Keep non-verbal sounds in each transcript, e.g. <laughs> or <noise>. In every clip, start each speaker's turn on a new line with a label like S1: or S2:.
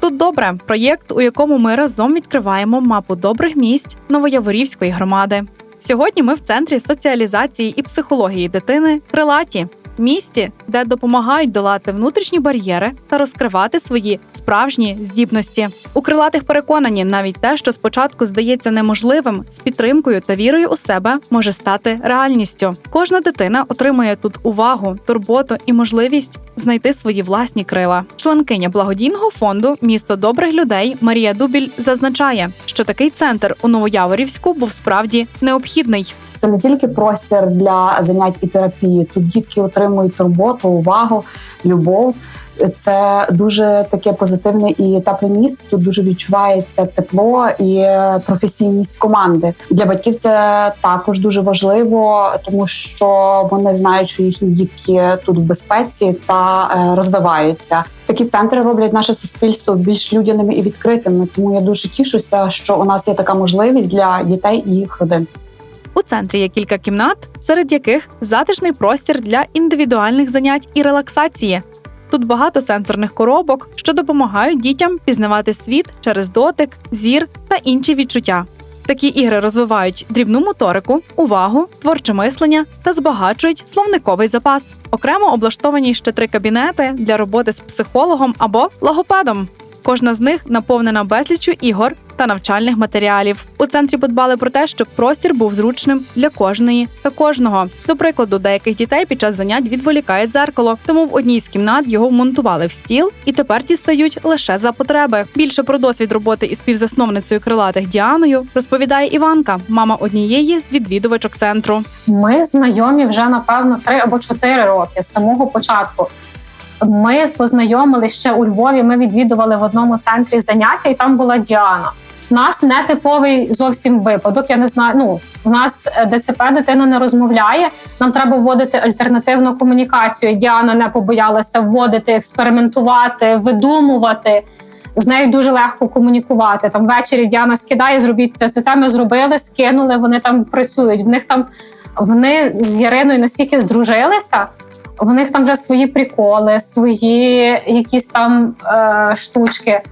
S1: Тут добре проєкт, у якому ми разом відкриваємо мапу добрих місць Новояворівської громади. Сьогодні ми в центрі соціалізації і психології дитини Крилаті, місті, де допомагають долати внутрішні бар'єри та розкривати свої справжні здібності. У крилатих переконані, навіть те, що спочатку здається неможливим, з підтримкою та вірою у себе може стати реальністю. Кожна дитина отримує тут увагу, турботу і можливість знайти свої власні крила. Членкиня благодійного фонду Місто добрих людей Марія Дубіль зазначає, що такий центр у Новояворівську був справді необхідний.
S2: Це не тільки простір для занять і терапії. Тут дітки отримують турботу, увагу, любов. Це дуже таке позитивне і тепле місце. Тут дуже відчувається тепло і професійність команди. Для батьків це також дуже важливо, тому що вони знають, що їхні дітки тут в безпеці та е, розвиваються. Такі центри роблять наше суспільство більш людяними і відкритими. Тому я дуже тішуся, що у нас є така можливість для дітей і їх родин.
S1: У центрі є кілька кімнат, серед яких затишний простір для індивідуальних занять і релаксації. Тут багато сенсорних коробок, що допомагають дітям пізнавати світ через дотик, зір та інші відчуття. Такі ігри розвивають дрібну моторику, увагу, творче мислення та збагачують словниковий запас. Окремо облаштовані ще три кабінети для роботи з психологом або логопедом. Кожна з них наповнена безліччю ігор та навчальних матеріалів. У центрі подбали про те, щоб простір був зручним для кожної та кожного. До прикладу, деяких дітей під час занять відволікає дзеркало, тому в одній з кімнат його вмонтували в стіл і тепер дістають лише за потреби. Більше про досвід роботи із співзасновницею крилатих Діаною розповідає Іванка, мама однієї з відвідувачок центру.
S3: Ми знайомі вже напевно три або чотири роки з самого початку. Ми познайомилися ще у Львові. Ми відвідували в одному центрі заняття, і там була Діана. У нас не типовий зовсім випадок. Я не знаю. Ну у нас е, ДЦП дитина не розмовляє. Нам треба вводити альтернативну комунікацію. Діана не побоялася вводити, експериментувати, видумувати. З нею дуже легко комунікувати. Там ввечері Діана скидає, зробіть це. Це ми зробили, скинули. Вони там працюють. В них там вони з Яриною настільки здружилися. В них там вже свої приколи, свої якісь там е, штучки.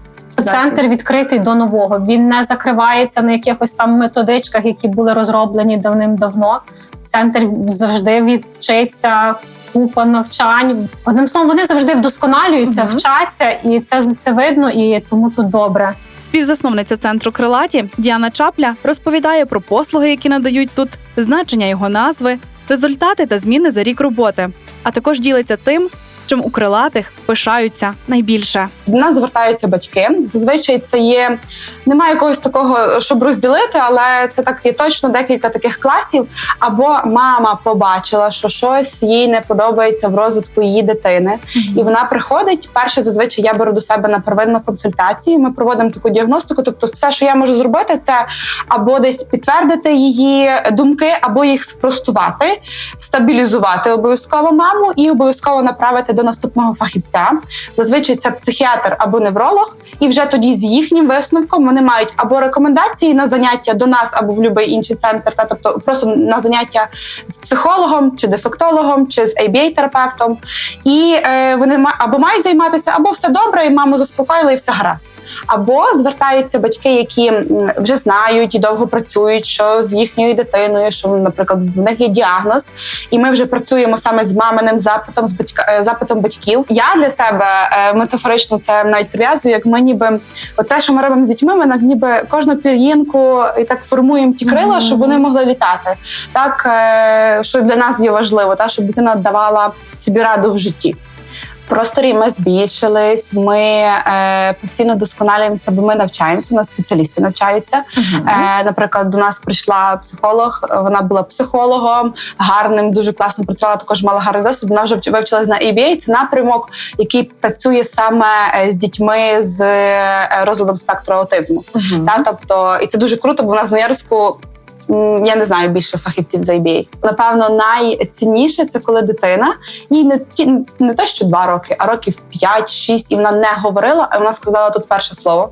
S3: Центр відкритий до нового. Він не закривається на якихось там методичках, які були розроблені давним-давно. Центр завжди відвчиться. Купа навчань. Одним словом, вони завжди вдосконалюються,
S1: Мгм.
S3: вчаться, і це це видно, і тому тут добре.
S1: Співзасновниця центру Крилаті Діана Чапля розповідає про послуги, які надають тут, значення його назви, результати та зміни за рік роботи, а також ділиться тим, чим у крилатих пишаються найбільше.
S4: До нас звертаються батьки. Зазвичай це є немає якогось такого, щоб розділити, але це так є точно декілька таких класів. Або мама побачила, що щось їй не подобається в розвитку її дитини, і вона приходить. Перше, зазвичай я беру до себе на первинну консультацію. Ми проводимо таку діагностику. Тобто, все, що я можу зробити, це або десь підтвердити її думки, або їх спростувати, стабілізувати обов'язково маму і обов'язково направити до наступного фахівця. Зазвичай це психіатр або невролог, і вже тоді з їхнім висновком вони мають або рекомендації на заняття до нас, або в будь-який інший центр, та тобто просто на заняття з психологом чи дефектологом, чи з ABA-терапевтом. І е, вони або мають займатися, або все добре, і маму заспокоїли, і все гаразд. Або звертаються батьки, які вже знають і довго працюють, що з їхньою дитиною, що, наприклад, в них є діагноз, і ми вже працюємо саме з маминим запитом, з батька е, запитом батьків. Я для себе е, метафорично це навіть прив'язую, як ми ніби оце, що ми робимо з дітьми, ми ніби кожну пір'їнку і так формуємо ті крила, щоб вони могли літати. Так е, що для нас є важливо, та щоб дитина давала собі раду в житті. Просторі ми збільшились, ми е, постійно досконалюємося, бо ми навчаємося, у нас спеціалісти навчаються. Е, наприклад, до нас прийшла психолог, вона була психологом, гарним, дуже класно працювала, також мала гарний досвід. Вона вже вивчилась на ABA. Це напрямок, який працює саме е, з дітьми з е, розладом спектру аутизму. Та, тобто, і це дуже круто, бо в нас в Новоярську м, я не знаю більше фахівців з IBA. Напевно, найцінніше це коли дитина їй не ті не те, що два роки, а років 5-6, і вона не говорила, а вона сказала тут перше слово.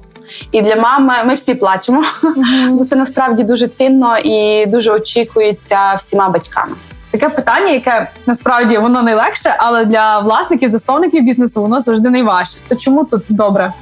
S4: І для мами ми всі плачемо, <laughs> бо це насправді дуже цінно і дуже очікується всіма батьками.
S5: Таке питання, яке насправді воно найлегше, але для власників, засновників бізнесу воно завжди найважче. То чому тут добре?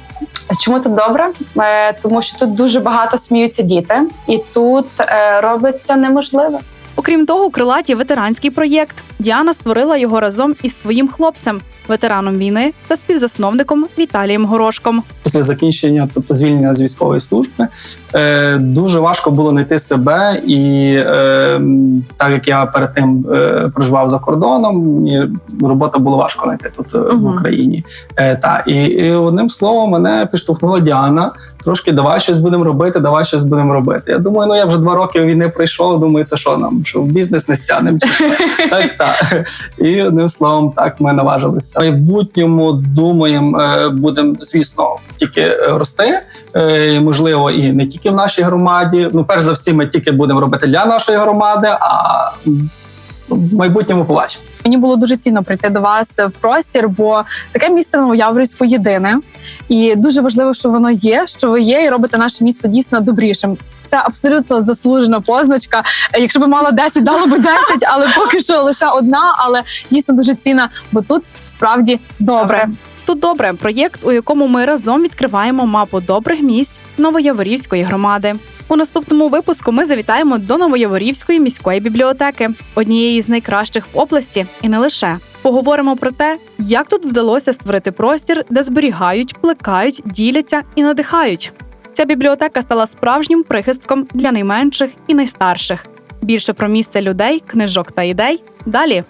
S4: Чому тут добре? Е, Тому що тут дуже багато сміються діти, і тут е, робиться неможливе.
S1: Окрім того, крилаті ветеранський проєкт. Діана створила його разом із своїм хлопцем, ветераном війни та співзасновником Віталієм Горошком.
S6: Після закінчення, тобто звільнення з військової служби, е, дуже важко було знайти себе. І е, так як я перед тим е, проживав за кордоном, мені робота було важко знайти тут е, в Україні. Е, та і, і одним словом мене підштовхнула Діана. Трошки давай щось будемо робити, давай щось будемо робити. Я думаю, ну я вже два роки війни прийшов. Думаю, то що нам, що в бізнес не стягнемо? <laughs> Так, так. І одним словом, так ми наважилися. В майбутньому думаємо, е, будемо, звісно, тільки рости. Е, Можливо, і не тільки в нашій громаді. Ну, перш за все, ми тільки будемо робити для нашої громади, а в майбутньому побачимо.
S5: Мені було дуже цінно прийти до вас в простір, бо таке місце в Новояврівську єдине, і дуже важливо, що воно є, що ви є, і робите наше місто дійсно добрішим. Це абсолютно заслужена позначка. Якщо б мала 10, дало б 10, але поки що лише одна, але дійсно дуже цінна, бо тут справді добре.
S1: Тут добре проєкт, у якому ми разом відкриваємо мапу добрих місць Новояворівської громади. У наступному випуску ми завітаємо до Новояворівської міської бібліотеки, однієї з найкращих в області, і не лише. Поговоримо про те, як тут вдалося створити простір, де зберігають, плекають, діляться і надихають. Ця бібліотека стала справжнім прихистком для найменших і найстарших. Більше про місце людей, книжок та ідей далі.